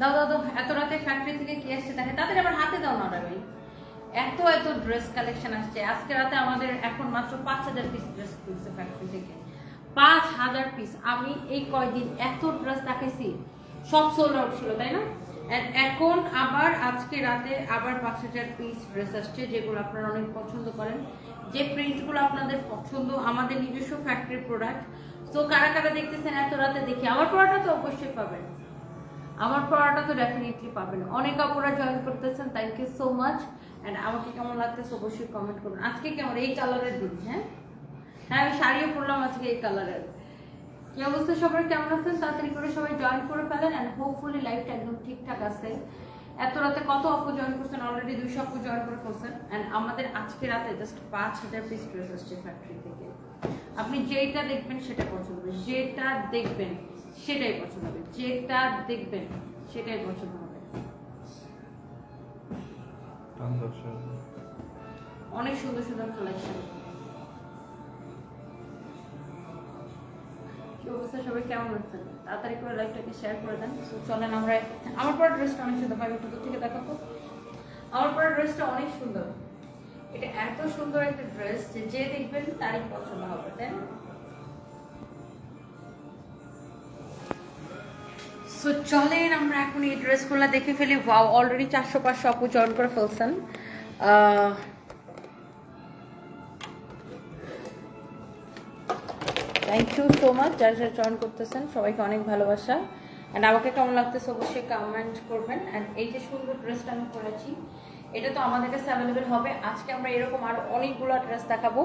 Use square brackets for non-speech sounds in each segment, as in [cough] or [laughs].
দাও দাও এত রাতে ফ্যাক্টরি থেকে কি আসছে দেখে? তাদের আবার হাতে দাও না ভাই এত এত ড্রেস কালেকশন আসছে। আজকে রাতে আমাদের এখন মাত্র পাঁচ হাজার পিস ড্রেস খুলছে ফ্যাক্টরি থেকে। পাঁচ হাজার পিস আমি এই কয়দিন এত ড্রেস দেখাইছি। সব সোল আউট ছিল, তাই না? এখন আবার আজকে রাতে আবার পাঁচ হাজার পিস ড্রেস আসছে, যেগুলো আপনারা অনেক পছন্দ করেন। যে প্রিন্টগুলো আপনাদের পছন্দ, আমাদের নিজস্ব ফ্যাক্টরি প্রোডাক্ট তো কারা কারা দেখতেছেন এত রাতে দেখি? আমার পড়াটা তো অবশ্যই পাবেন। আমার পড়াটা তো ডেফিনেটলি পাবেন। অনেক আপুরা জয়েন করতেছেন thank you so much and আমাকে কেমন লাগতেছে অবশ্যই কমেন্ট করুন। আজকে কেমন? এই কালারের দিন হ্যাঁ? হ্যাঁ আমি শাড়িও পরলাম আজকে এই কালারের কি অবস্থা সবার? কেমন আছেন? তাড়াতাড়ি করে সবাই জয়েন করে ফেলেন। অ্যান্ড হোপফুলি লাইফটা একদম ঠিকঠাক আছে। এত রাতে কত আপু জয়েন করছেন? অলরেডি দুইশো আপু জয়েন করে ফেলছেন। অ্যান্ড আমাদের আজকে রাতে জাস্ট পাঁচ হাজার পিস ড্রেস আসছে ফ্যাক্টরি থেকে। আপনি যেটা দেখবেন সেটা পছন্দ যেটা দেখবেন সেটাই পছন্দ হবে। যেটা দেখবেন সেটাই পছন্দ হবে। অনেক সুন্দর সুন্দর কালেকশন কি অবস্থা? সবাই কেমন আছেন? তাড়াতাড়ি করে লাইভটাকে শেয়ার করে দেন। চলেন আমরা আমার পরে ড্রেসটা অনেক সুন্দর। একটু দূর থেকে দেখাবো আমার পরে ড্রেসটা অনেক সুন্দর। এটা এত সুন্দর একটা ড্রেস যে যে দেখবেন তারই পছন্দ হবে তাই না? সো চলেন আমরা এখন এই ড্রেসগুলো দেখে ফেলি। ওয়াও অলরেডি চারশো পাঁচশো আপু জয়েন করে ফেলছেন। থ্যাংক ইউ সো মাচ যারা যারা জয়েন করতেছেন, সবাইকে অনেক ভালোবাসা। অ্যান্ড আমাকে কেমন লাগতেছে অবশ্যই কমেন্ট করবেন। অ্যান্ড এই যে সুন্দর ড্রেসটা আমি পরেছি এটা তো আমাদের কাছে অ্যাভেলেবেল হবে। আজকে আমরা এরকম আরও অনেকগুলো ড্রেস দেখাবো।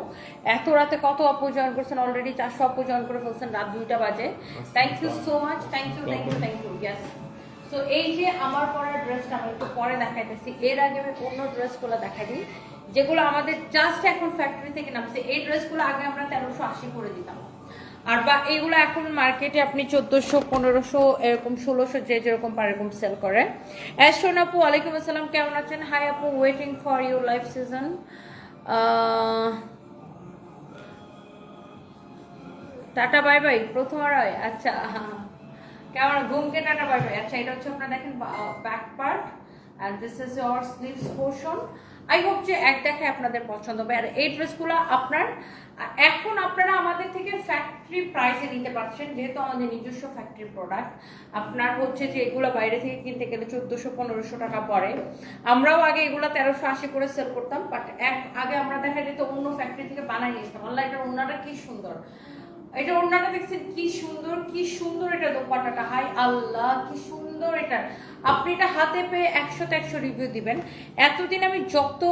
এত রাতে কত আপু জয়েন করছেন অলরেডি চারশো আপু জয়েন করে ফেলছেন রাত দুইটা বাজে। Thank you so much thank you thank you thank you yes তো এই যে আমার পরা ড্রেসটা আমি একটু পরে দেখাইতেছি। এর আগে আমি অন্য ড্রেসগুলো দেখাই দিই। যেগুলো আমাদের জাস্ট এখন ফ্যাক্টরি থেকে নামছে এই ড্রেসগুলো আগে আমরা তেরোশো আশি করে দিতাম। আর বা এইগুলো এখন মার্কেটে আপনি চোদ্দোশো, পনেরোশো, এরকম ষোলোশো যে যেরকম পারে এরকম সেল করে। অ্যাশন আপু, ওয়ালাইকুম আসসালাম, কেমন আছেন? হাই আপু waiting for your life season tata bye bye Prothom Roy আচ্ছা কেমন, ঘুমকে টাটা বাই বাই আচ্ছা এটা হচ্ছে আপনারা দেখেন back part and this is your sleeves portion I hope যে এক দেখায় আপনাদের পছন্দ হবে। আর এই ড্রেসগুলো আপনার এখন আপনারা আমাদের থেকে ফ্যাক্টরি প্রাইসে নিতে পারছেন, যেহেতু আমাদের নিজস্ব ফ্যাক্টরি প্রোডাক্ট আপনার হচ্ছে যে এগুলো বাইরে থেকে কিনতে গেলে চোদ্দোশো, পনেরোশো টাকা পড়ে। আমরাও আগে এগুলো তেরোশো আশি করে সেল করতাম বাট এক আগে আমরা দেখা যেত অন্য ফ্যাক্টরি থেকে বানাই নিয়ে আসতাম। আল্লাহ এটার ওনাটা কি সুন্দর। এটা ওনাটা দেখছেন, কি সুন্দর কি সুন্দর এটা দোপাটাটা হাই আল্লাহ, কি সুন্দর এটা। আপনি এটা হাতে পেয়ে একশোতে একশো রিভিউ দিবেন। এতদিন আমি যত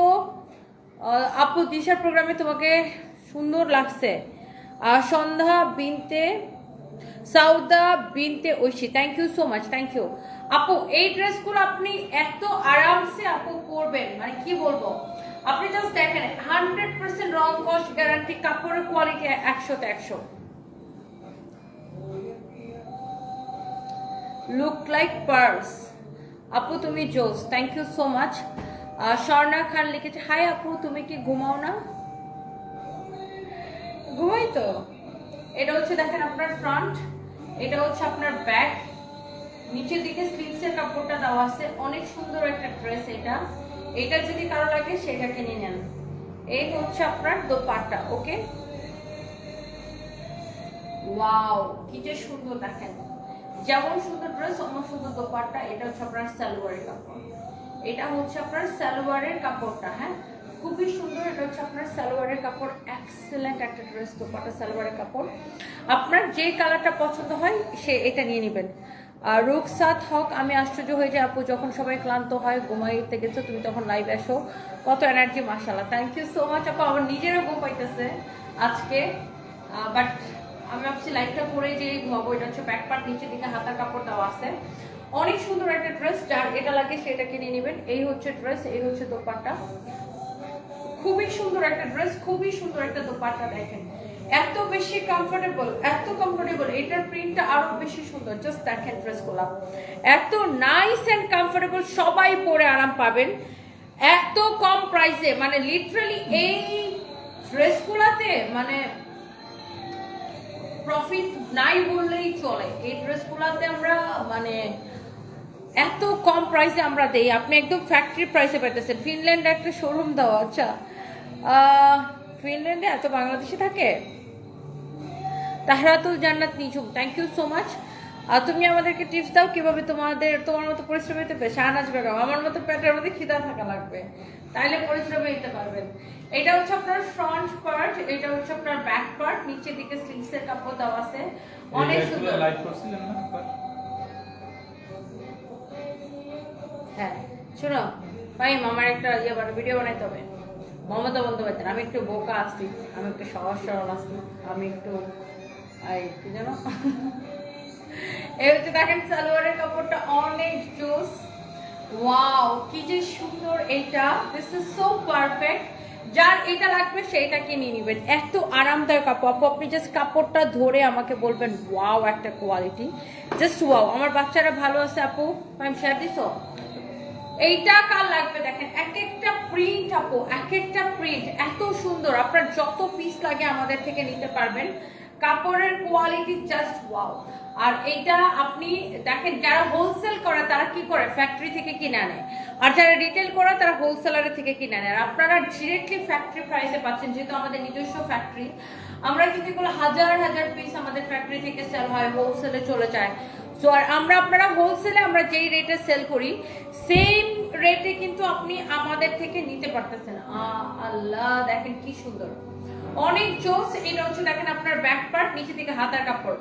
আপু দিশার প্রোগ্রামে তোমাকে সুন্দর লাগছে। Sandhya Binte, Sauda Binte Oishi. Thank you so much thank you আপু, এই ড্রেসগুলো আপনি এত আরামসে আপু পরবেন মানে কি বলব? আপনি জাস্ট দেখেন হান্ড্রেড পার্সেন্ট রং কস্ট গ্যারান্টি কাপড়ের কোয়ালিটি একশোতে একশো। লুক লাইক পার্স আপু, তুমি জোস। Thank you so much Swarna Khan লিখেছে হাই আপু, তুমি কি ঘুমাও না? ঘুমাই তো। এটা হচ্ছে দেখেন আপনার ফ্রন্ট এটা হচ্ছে আপনার ব্যাক নিচের দিকে স্লিভসের কাপড়টা দেওয়া আছে। অনেক সুন্দর একটা ড্রেস এটা। এটা যদি কারও লাগে, সেটা কিনে নেন। এই হচ্ছে আপনার দোপাট্টা ওকে ওয়াও কি যে সুন্দর দেখেন। যেমন সুন্দর ড্রেস অন্য সুন্দর দোপাট্টা, এটা হচ্ছে আপনার সালোয়ারের কাপড়। এটা হচ্ছে আপনার সালোয়ারের কাপড়টা হ্যাঁ? খুবই সুন্দর, এটা হচ্ছে আপনার সালোয়ারের কাপড়। এক্সেলেন্ট একটা ড্রেস দোপাট্টা, সালোয়ারের কাপড়। আপনার যে কালারটা পছন্দ হয়, সে এটা নিয়ে নেবেন। আর রুকসাত হক, আমি আশ্চর্য হয়ে যাই, আপু, যখন সবাই ক্লান্ত হয়, ঘুমাইতে গেছো, তুমি তখন লাইভ আসো কত এনার্জি মাসাল্লাহ থ্যাংক ইউ সো মাচ আপু, আমার নিজেরও ঘুম পাইতেছে আজকে। বাট আমি ভাবছি লাইটটা পরে যে ঘুমাবো এটা হচ্ছে ব্যাক পার্ট নিচের দিকে হাতার কাপড় দেওয়া আছে। অনেক সুন্দর একটা ড্রেস যার এটা লাগে সেটা কিনে নেবেন। এই হচ্ছে ড্রেস এই হচ্ছে দোপাট্টা। খুবই সুন্দর একটা ড্রেস খুবই সুন্দর একটা দোপাট্টা, দেখেন। এত বেশি কমফোর্টেবল এত কমফোর্টেবল এটার প্রিন্টটা আরও বেশি সুন্দর। জাস্ট দেখেন ড্রেসগুলো এত নাইস এন্ড কমফোর্টেবল সবাই পরে আরাম পাবেন। এত কম প্রাইসে মানে লিটারালি এই ড্রেসগুলাতে মানে প্রফিট নাই বললেই চলে। এই ড্রেসগুলোতে আমরা মানে এত কম প্রাইসে আমরা দেই। আপনি একদম ফ্যাক্টরি প্রাইসে পাইতেছেন। ফিনল্যান্ডে একটা শোরুম দেওয়া আচ্ছা। ফিনল্যান্ডে এত বাংলাদেশে থাকে? Tahratul Jannat Nijum thank you so much আর তুমি আমাদেরকে টিপস দাও কীভাবে তোমাদের তোমার মতো পরিশ্রম হতে পারে। শাহনাজ বেগম আমার মতো পেটের মধ্যে খিদা থাকা লাগবে। তাইলে পরিশ্রম হতে পারবেন। এটা হচ্ছে আপনার ফ্রন্ট পার্ট এটা হচ্ছে আপনার ব্যাক পার্ট নিচের দিকে স্লিভসের কাপড় দেওয়া আছে। অনেক সুন্দর। হ্যাঁ শোনো ভাই আমার একটা ইয়ে বানা ভিডিও বানাইতে হবে। মমতা বন্দ্যোপাধ্যায় আমি একটু বোকা আছি আমি একটু সহজ সরল আছি আমি একটু এই কি জানো সালোয়ারের কাপড়টা অনেক ওয়াও, কি যে সুন্দর এটা দিস পারফেক্ট যার লাগবে কিনে এত আরামদায়ক আপু, আপনি জাস্ট কাপড়টা ধরে আমাকে বলবেন, ওয়াও, একটা কোয়ালিটি জাস্ট ওয়াও। আমার বাচ্চারা ভালো আছে, আপু। এইটা কার লাগবে দেখেন? এক একটা প্রিন্ট আপু। এক একটা প্রিন্ট এত সুন্দর। আপনার যত পিস লাগে আমাদের থেকে নিতে পারবেন। কাপড়ের কোয়ালিটি জাস্ট ওয়াও আর এইটা আপনি দেখেন, যারা হোলসেল করে, তারা কি করে? ফ্যাক্টরি থেকে কিনে আনে। আর যারা রিটেল করে, তারা হোলসেলারের থেকে কিনে আনে। আর আপনারা ডিরেক্টলি ফ্যাক্টরি প্রাইসে পাচ্ছেন, যেহেতু আমাদের নিজস্ব ফ্যাক্টরি আমরা কিন্তু এগুলো হাজার হাজার পিস আমাদের ফ্যাক্টরি থেকে সেল হয় হোলসেলে চলে যায়। সো আর আমরা আপনারা হোলসেলে আমরা যেই রেটে সেল করি সেম রেটে কিন্তু আপনি আমাদের থেকে নিতে পারতেছেন। আল্লাহ, দেখেন কি সুন্দর। অনেক জোস এটা হচ্ছে দেখেন আপনার ব্যাক পার্ট নিচে থেকে হাতার কাপড়।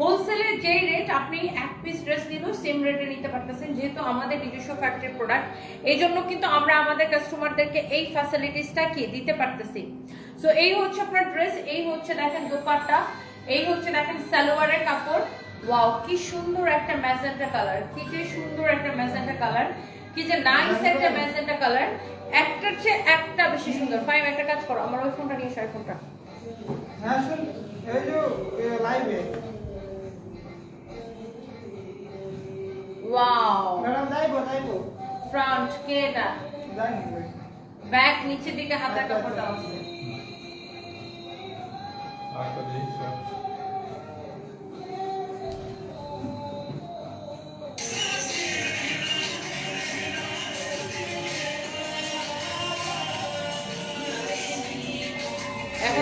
হোলসেলের যে রেট আপনি এক পিস ড্রেস নিলেও সেম রেটে নিতে পারতেছেন যেহেতু আমাদের নিজস্ব ফ্যাক্টরির প্রোডাক্ট এই জন্য কিন্তু আমরা আমাদের কাস্টমারদেরকে এই ফ্যাসিলিটিসটা কি দিতে পারতেছি। সো এই হচ্ছে আপনার ড্রেস এই হচ্ছে দেখেন দোপাট্টা এই হচ্ছে দেখেন সালোয়ারের কাপড়। ওয়াও কি সুন্দর একটা ম্যাজেন্টা কালার কি যে সুন্দর একটা ম্যাজেন্টা কালার কি যে নাইস একটা ম্যাজেন্টা কালার একটার চেয়ে একটা বেশি সুন্দর। ফাইভ একটা কাজ করো। আমার ওই ফোনটা নিয়ে এসো ফোনটা। হ্যাঁ শুন এই যে লাইভে ওয়াও। ম্যাডাম যাইবো যাইবো ফ্রন্ট কে যাই ব্যাক নিচের দিকে হাতার কাপড় দেওয়া আছে।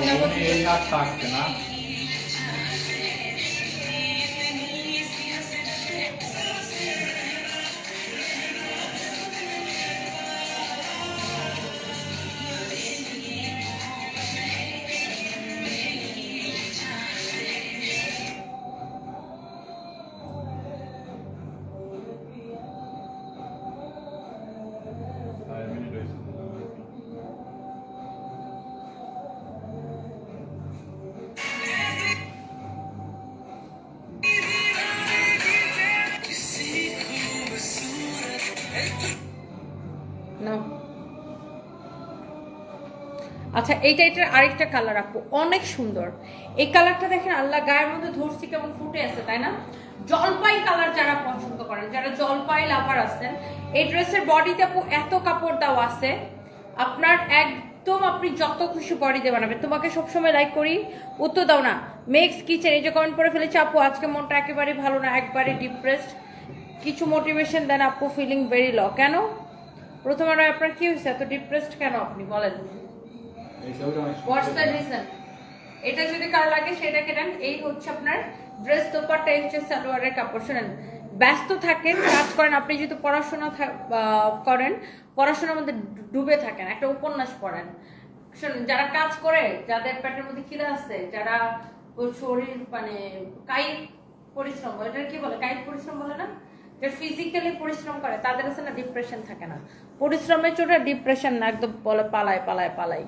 আরেকটা দেখি, sir। এখন আচ্ছা এইটা এটার আরেকটা কালার রাখব। অনেক সুন্দর। এই কালারটা দেখেন, আল্লাহ গায়ের মধ্যে ধরছি কেমন ফুটে আছে, তাই না? জলপাই কালার যারা পছন্দ করেন, যারা জলপাই লাভার আছেন, এই ড্রেসের বডিতে আপু এত কাপড় দাও আছে, আপনার একদম আপনি যত খুশি বডিতে বানাবেন। তোমাকে সবসময় লাইক করি, উত্তর দাও না। মেক্স কিচেন এই যে কমেন্ট করে ফেলেছি আপু, আজকে মনটা একেবারে ভালো না, একবারে ডিপ্রেসড কিছু মোটিভেশন দেন আপু ফিলিং ভেরি ল কেন? প্রথমে আপনার কি হয়েছে? এত ডিপ্রেসড কেন আপনি? বলেন এই ছবিটা অনেক সুন্দর। এটা যদি কারও লাগে এই হচ্ছে আপনার ড্রেস দোপাট্টা, এই হচ্ছে সালোয়ারের কাপড়। শোনেন, ব্যস্ত থাকেন, কাজ করেন, আপনি যেহেতু পড়াশোনা করেন, পড়াশোনার মধ্যে ডুবে থাকেন, একটা উপন্যাস পড়েন। শোনেন, যারা কাজ করে, যাদের পেটের মধ্যে খিদে আছে, যারা শরীর মানে কায়িক পরিশ্রম বলে এটা কি বলে? কায়িক পরিশ্রম বলে না? যে ফিজিক্যালি পরিশ্রম করে, তাদের কাছে না ডিপ্রেশন থাকে না। পরিশ্রমের চোটে ডিপ্রেশন না, একদম বলে পালায় পালায় পালায়।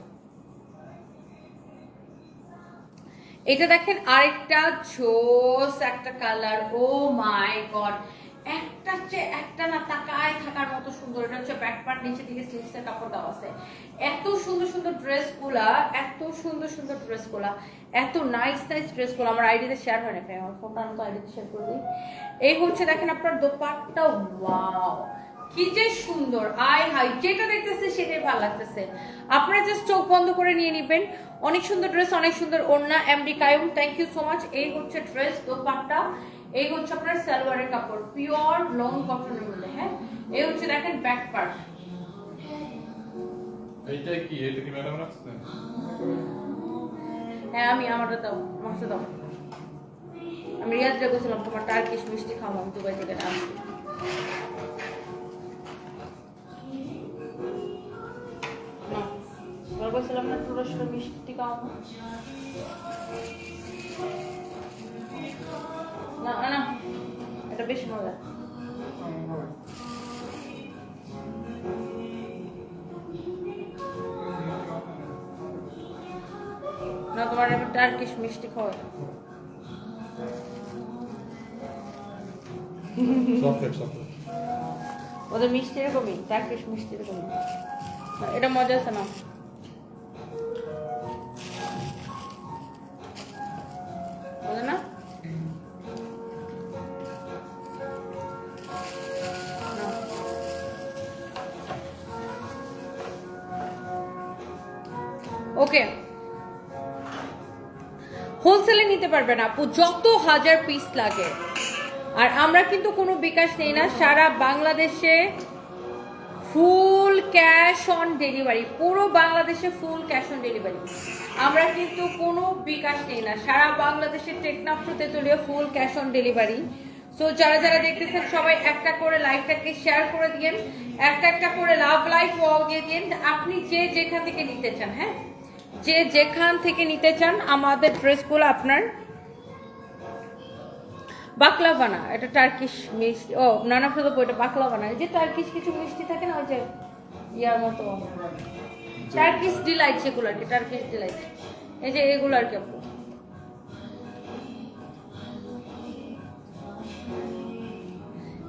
এটা দেখেন আরেকটা জোস একটা কালার ও মাই গড একটা চেয়ে একটা না তাকায় থাকার মতো সুন্দর, এটা হচ্ছে ব্যাক পার্ট নিচে দিকে স্লিভসের কাপড় দেওয়া আছে। এত সুন্দর সুন্দর ড্রেসগুলা এত সুন্দর সুন্দর ড্রেসগুলা এত নাইস নাইস ড্রেসগুলো আমার আইডিতে শেয়ার হয় না আমার ফোনটা আমি তো আইডিতে শেয়ার করে দিই। এই হচ্ছে দেখেন আপনার দোপাট্টা ওয়াও কি যে সুন্দর। আয় হাই যেটা দেখতেছে সেটাই ভালো লাগতেছে। আপনারা জাস্ট চোখ বন্ধ করে নিয়ে নিবেন। অনেক সুন্দর ড্রেস অনেক সুন্দর ওড়না MD Kayum thank you so much এই হচ্ছে ড্রেস দোপাট্টা। এই হচ্ছে আপনার সালোয়ারের কাপড় পিওর লং কটনের মধ্যে হ্যাঁ? এই হচ্ছে দেখেন ব্যাক পার্ট এইটা কি? এটা কি ম্যাডাম রাখছে? হ্যাঁ আমি আমারটা দাও দাও। আমি রিয়াজটা গেছিলাম তোমার টার্কিশ মিষ্টি খাওয়া দুবাই থেকে আনছি বলছিলাম মিষ্টি খাওয়া না না, এটা বেশি মজা। না তোমার এবার টার্কিশ মিষ্টি খাওয়া ওদের মিষ্টি এরকমই টার্কিশ মিষ্টি এরকমই। এটা মজা আছে না? নিতে পারবেন আপু, যত হাজার পিস লাগে। আর আমরা কিন্তু কোনো বিকাশ নেই না, সারা বাংলাদেশে ফুল ক্যাশ অন ডেলিভারি পুরো বাংলাদেশে ফুল ক্যাশ অন ডেলিভারি আমরা কিন্তু কোনো বিকাশ নেই না, সারা বাংলাদেশে Teknaf Tetulia full cash on delivery so যারা যারা দেখতেছেন, সবাই একটা করে লাইভটাকে শেয়ার করে দিয়েন, একটা একটা করে লাভ লাইভ ওয়াও দিয়ে দিন আপনি যে যেখান থেকে নিতে চান হ্যাঁ? যে যেখান থেকে নিতে চান আমাদের ড্রেসগুলো আপনার বাকলা বানা এটা টার্কিশ মিষ্টি ও নানা ফুল এটা বাকলাভা না এই যে টার্কিশ কিছু মিষ্টি থাকে না ওই যে ইয়ার মতো টার্কিশ ডিলাইট সেগুলো আর কি টার্কিশ ডিলাইট এই যে এগুলো আর কি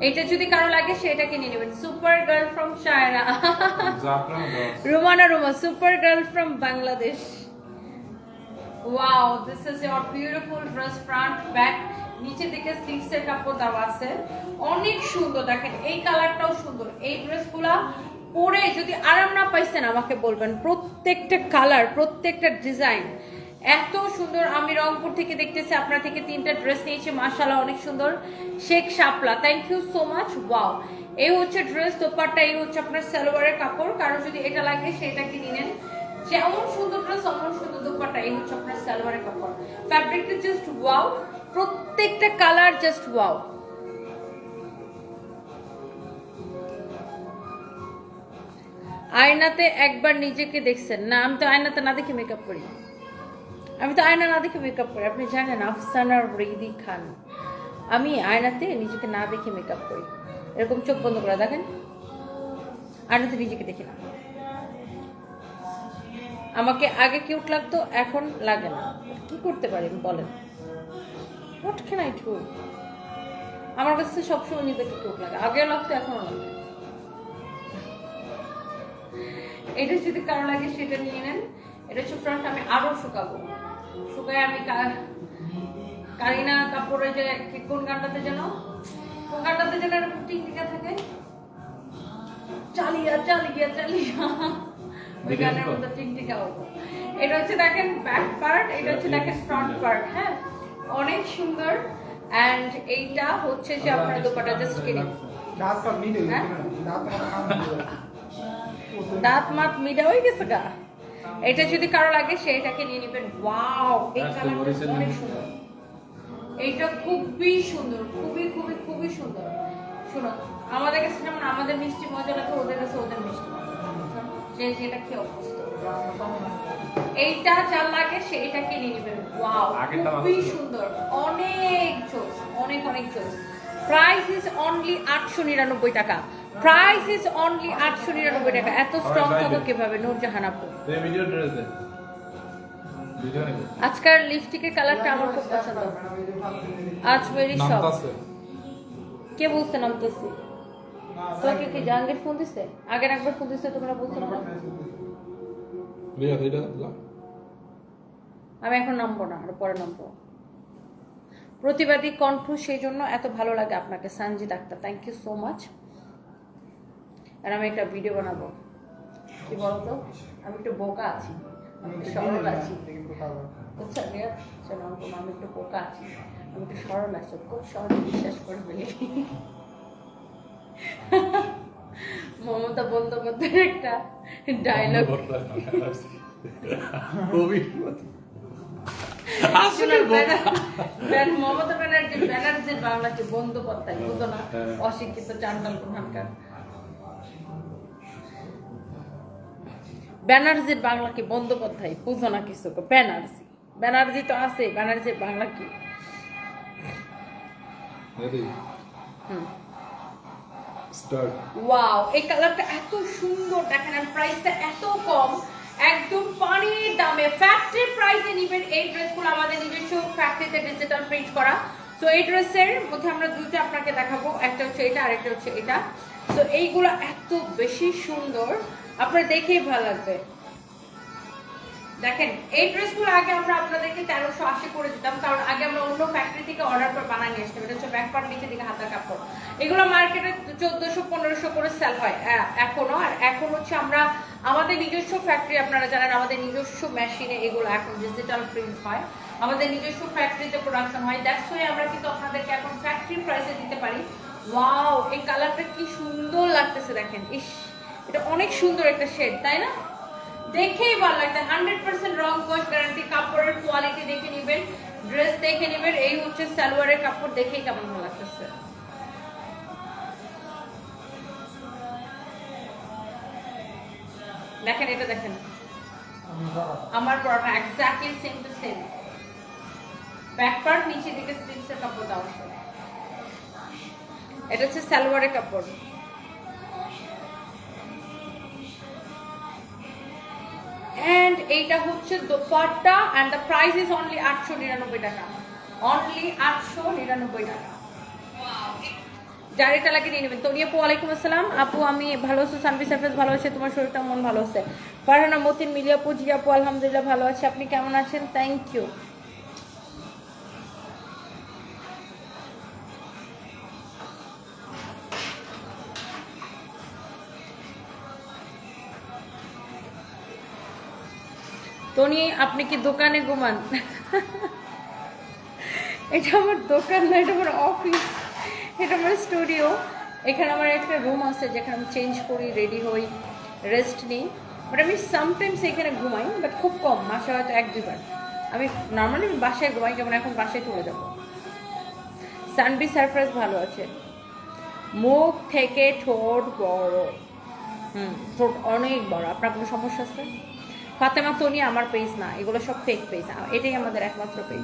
এটা যদি কারও লাগে সেটা কিনে নেবেন। Super girl from China Rumana Ruma super girl from Bangladesh wow this is your beautiful dress front back নিচে দিকে স্লিভস এর কাপড় দেওয়া আছে। অনেক সুন্দর দেখেন এই কালারটাও সুন্দর। এই ড্রেসগুলা পরে যদি আরাম না পাইছেন আমাকে বলবেন। প্রত্যেকটা কালার প্রত্যেকটা ডিজাইন এত সুন্দর আমি রংপুর থেকে দেখতেছি, আপনার থেকে তিনটা ড্রেস নিয়েছি, মাশাআল্লাহ অনেক সুন্দর। Sheikh Shapla thank you so much wow এই হচ্ছে ড্রেস দোপাট্টা, এই হচ্ছে আপনার সালোয়ারের কাপড়, কারও যদি এটা লাগে সেটা কিনে নেন। যেমন সুন্দর ড্রেস অমন সুন্দর দোপাট্টা, এই হচ্ছে আপনার সালোয়ারের কাপড়। ফ্যাব্রিকটা জাস্ট ওয়াও প্রত্যেকটা কালার জাস্ট ওয়াও আয়নাতে একবার নিজেকে দেখছেন। না, আমি তো আয়নাতে না দেখে মেকআপ করি। আমি তো আয়না না দেখে মেকআপ করি। আপনি জানেন আফসানার রিদি খান। আমি আয়নাতে নিজেকে না দেখে মেকআপ করি। এরকম চোখ বন্ধ করে দেখেন। আয়নাতে নিজেকে দেখি না। আমাকে আগে কিউট লাগতো, এখন লাগে না। কি করতে পারি বলেন। হোয়াট ক্যান আই ডু আমার কাছে সবসময় নিজেকে কিউট লাগে। আগে লাগতো এখনও লাগে এটা যদি কারও লাগে, সেটা নিয়ে নেন। এটা হচ্ছে ফ্রন্ট আমি আরও শুকাবো। শুকায় আমি কারিনা কাপড়ে যে কোন গানটাতে যেন? কোন গানটাতে যেন এরকম টিকটিকা থাকে? চালিয়া চালিয়া চালিয়া। ওই গানের মতো এটা হচ্ছে দেখেন ব্যাক পার্ট এটা হচ্ছে দেখেন ফ্রন্ট পার্ট হ্যাঁ? অনেক সুন্দর। অ্যান্ড এইটা হচ্ছে যে আপনার দোপাটা জাস্ট কিনে দাঁত হ্যাঁ? দাঁত মাত মিডা হয়ে গেছে গা? এটা যদি কারও লাগে সেটাকে নিয়ে নেবেন। ওয়াও এই কালারটা অনেক সুন্দর। এইটা খুবই সুন্দর খুবই খুবই খুবই সুন্দর। শুনো আমাদের কাছে যেমন আমাদের মিষ্টি মজা লাগে ওদের কাছে ওদের মিষ্টি। যে যেটা খেয়ে অভ্যস্ত। এইটা যার লাগে সে এটাকে নিয়ে নেবেন। ওয়াও খুবই সুন্দর। অনেক চোস অনেক অনেক চোস প্রাইস ইজ অনলি আটশো নিরানব্বই টাকা। প্রাইস ইজ অনলি আটশো নিরানব্বই টাকা। এত স্ট্রং থাকো কীভাবে? নূরজাহান আপু আজকাল লিপস্টিকের কালারটা আমার খুব পছন্দ। আজ মেরি সব কে বলছে নামতেছি? তোকে কি জাহাঙ্গীর ফোন দিছে? আগের একবার ফোন দিছে তোমরা বলছো না? আমি এখন নামবো না আর পরে নামবো। প্রতিবাদী কণ্ঠ সেই জন্য এত ভালো লাগে আপনাকে। Sanjid Akter thank you so much আর আমি একটা ভিডিও বানাবো। কি বলতো? আমি একটু বোকা আছি। আমি একটু সরল আছি। বুঝছ শোনো, আমি একটু বোকা আছি। আমি তো সরল আসো খুব সহজে বিশ্বাস করে ফেলি। মমতা বন্দ্যোপাধ্যায়ের একটা ডায়লগ কবি [laughs] আসলে মমতা ব্যানার্জি ব্যানার্জির বাংলাতে বন্দ্যোপাধ্যায় বুঝো না? হ্যাঁ। অশিক্ষিত চান্ডাল প্রধানকার। ব্যানার্জির বাংলা কি বন্দ্যোপাধ্যায় বুঝো না কিছু ব্যানার্জি। ব্যানার্জি তো আছে ব্যানার্জির বাংলা কি? ওয়াও এই কালারটা এত সুন্দর দেখেন আর প্রাইসটা এত কম। একদম পানির দামে ফ্যাক্টরি প্রাইসে নিবেন এই ড্রেসগুলো আমাদের নিজস্ব ফ্যাক্টরিতে ডিজিটাল প্রিন্ট করা। তো এই ড্রেসের মধ্যে আমরা দুইটা আপনাকে দেখাবো, একটা হচ্ছে এটা আর একটা হচ্ছে এটা। তো এইগুলো এত বেশি সুন্দর, আপনার দেখেই ভালো লাগবে। দেখেন, এই ড্রেসগুলো আগে আমরা আপনাদেরকে তেরোশো আশি করে দিতাম, কারণ আগে আমরা অন্য ফ্যাক্টরি থেকে অর্ডার করে বানিয়ে নিয়ে আসতাম। এটা হচ্ছে ব্যাক পার্ট নিচে দিকে হাতা কাপড়। এগুলো মার্কেটে চোদ্দশো, পনেরোশো করে সেল হয় এখনও। আর এখন হচ্ছে আমরা আমাদের নিজস্ব ফ্যাক্টরি আপনারা জানেন, আমাদের নিজস্ব মেশিনে এগুলো এখন ডিজিটাল প্রিন্ট হয়। আমাদের নিজস্ব ফ্যাক্টরিতে প্রোডাকশন হয়। দ্যাটস ওয়ে আমরা কিন্তু আপনাদেরকে এখন ফ্যাক্টরি প্রাইসে দিতে পারি। ওয়াও এই কালারটা কি সুন্দর লাগতেছে দেখেন। ইস, এটা অনেক সুন্দর একটা শেড তাই না? দেখেই ভালো লাগছে। হান্ড্রেড পার্সেন্ট রং কোয়াশ গ্যারান্টি কাপড়ের কোয়ালিটি দেখে নেবেন ড্রেস দেখে নেবেন। এই হচ্ছে সালোয়ারের কাপড় দেখেই কেমন ভালো লাগতেছে। দেখেন এটা দেখেন। আমার পড়াটা exactly same to same back part নিচে দিকে স্লিভসের কাপড় দাও এটা হচ্ছে সালোয়ারের কাপড়। অ্যান্ড এইটা হচ্ছে dupatta and the price is only আটশো নিরানব্বই টাকা। অনলি আটশো নিরানব্বই টাকা। এটা লাগে নিয়ে নেবেন। তো আপু, ওয়ালাইকুম আসসালাম। আপু, আমি ভালো আছি সানবি সার্ফেস ভালো আছে, তোমার শরীরটা মন ভালো আছে? ফারহানা মতিন মিলিয়া আপু, জি আপু, আলহামদুলিল্লাহ ভালো আছে। আপনি কেমন আছেন? থ্যাংক ইউ টনি, আপনি কি দোকানে ঘুমান? [laughs] এটা আমার দোকান না, এটা আমার অফিস এটা আমার স্টুডিও এখানে আমার একটা রুম আছে যেখানে আমি চেঞ্জ করি রেডি হই রেস্ট নিই। বাট আমি সামটাইমস এখানে ঘুমাই বাট খুব কম, মাসে হয়তো এক দুবার আমি নর্মালি আমি বাসায় ঘুমাই, যেমন এখন বাসায় চলে যাব। সানবি সারপ্রাইজ ভালো আছে। মুখ থেকে ঠোঁট বড়। হুম, ঠোঁট অনেক বড়। আপনার কোনো সমস্যা আছে? ফাতেমা, তনি, আমার পেজ না। এগুলো সব ফেক পেজ এটাই আমাদের একমাত্র পেজ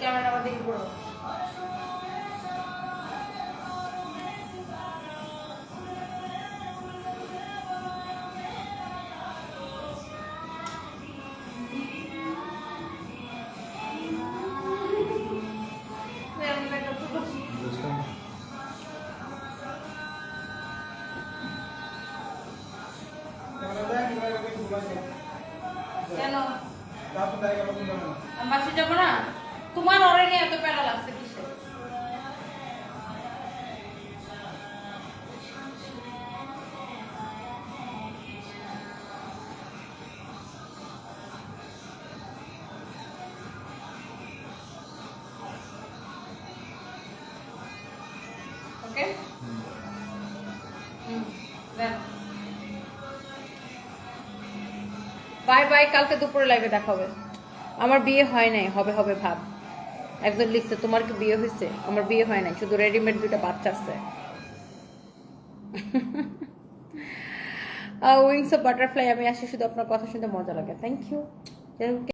ক্যামেরা আমার দিকে বাই বাই, কালকে দুপুরে লাইভে দেখা হবে। আমার বিয়ে হয় নাই, হবে হবে, ভাব। একজন লিখছে, তোমার কি বিয়ে হয়েছে আমার বিয়ে হয় নাই, শুধু রেডিমেড দুটো বাচ্চা আছে। উইংস অফ বাটারফ্লাই আমি আসি, শুধু আপনার কথা শুনতে মজা লাগে। Thank you